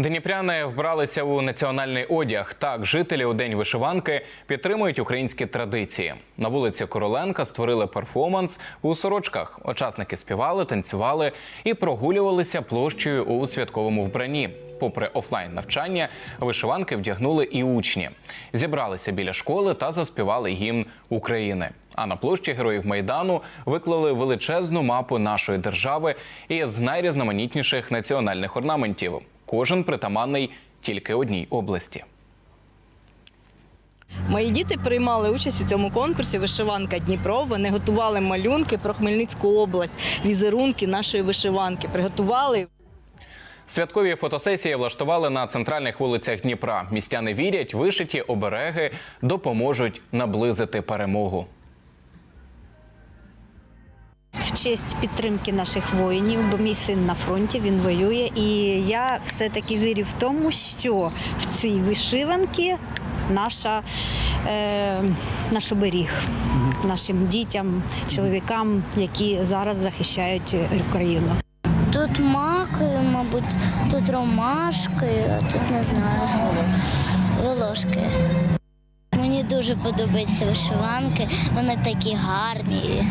Дніпряни вбралися у національний одяг. Так, жителі у день вишиванки підтримують українські традиції. На вулиці Короленка створили перформанс у сорочках. Учасники співали, танцювали і прогулювалися площею у святковому вбранні. Попри офлайн навчання, вишиванки вдягнули і учні. Зібралися біля школи та заспівали гімн України. А на площі Героїв Майдану виклали величезну мапу нашої держави із найрізноманітніших національних орнаментів. Кожен притаманний тільки одній області. Мої діти приймали участь у цьому конкурсі Вишиванка Дніпро. Вони готували малюнки про Хмельницьку область, візерунки нашої вишиванки. Приготували. Святкові фотосесії влаштували на центральних вулицях Дніпра. Містяни вірять, вишиті обереги допоможуть наблизити перемогу. Честь підтримки наших воїнів, бо мій син на фронті він воює. І я все-таки вірю в тому, що в цій вишиванці наша, е, наш оберіг нашим дітям, чоловікам, які зараз захищають Україну. Тут маки, мабуть, тут ромашки, а тут не знаю. Волошки. Мені дуже подобаються вишиванки, вони такі гарні.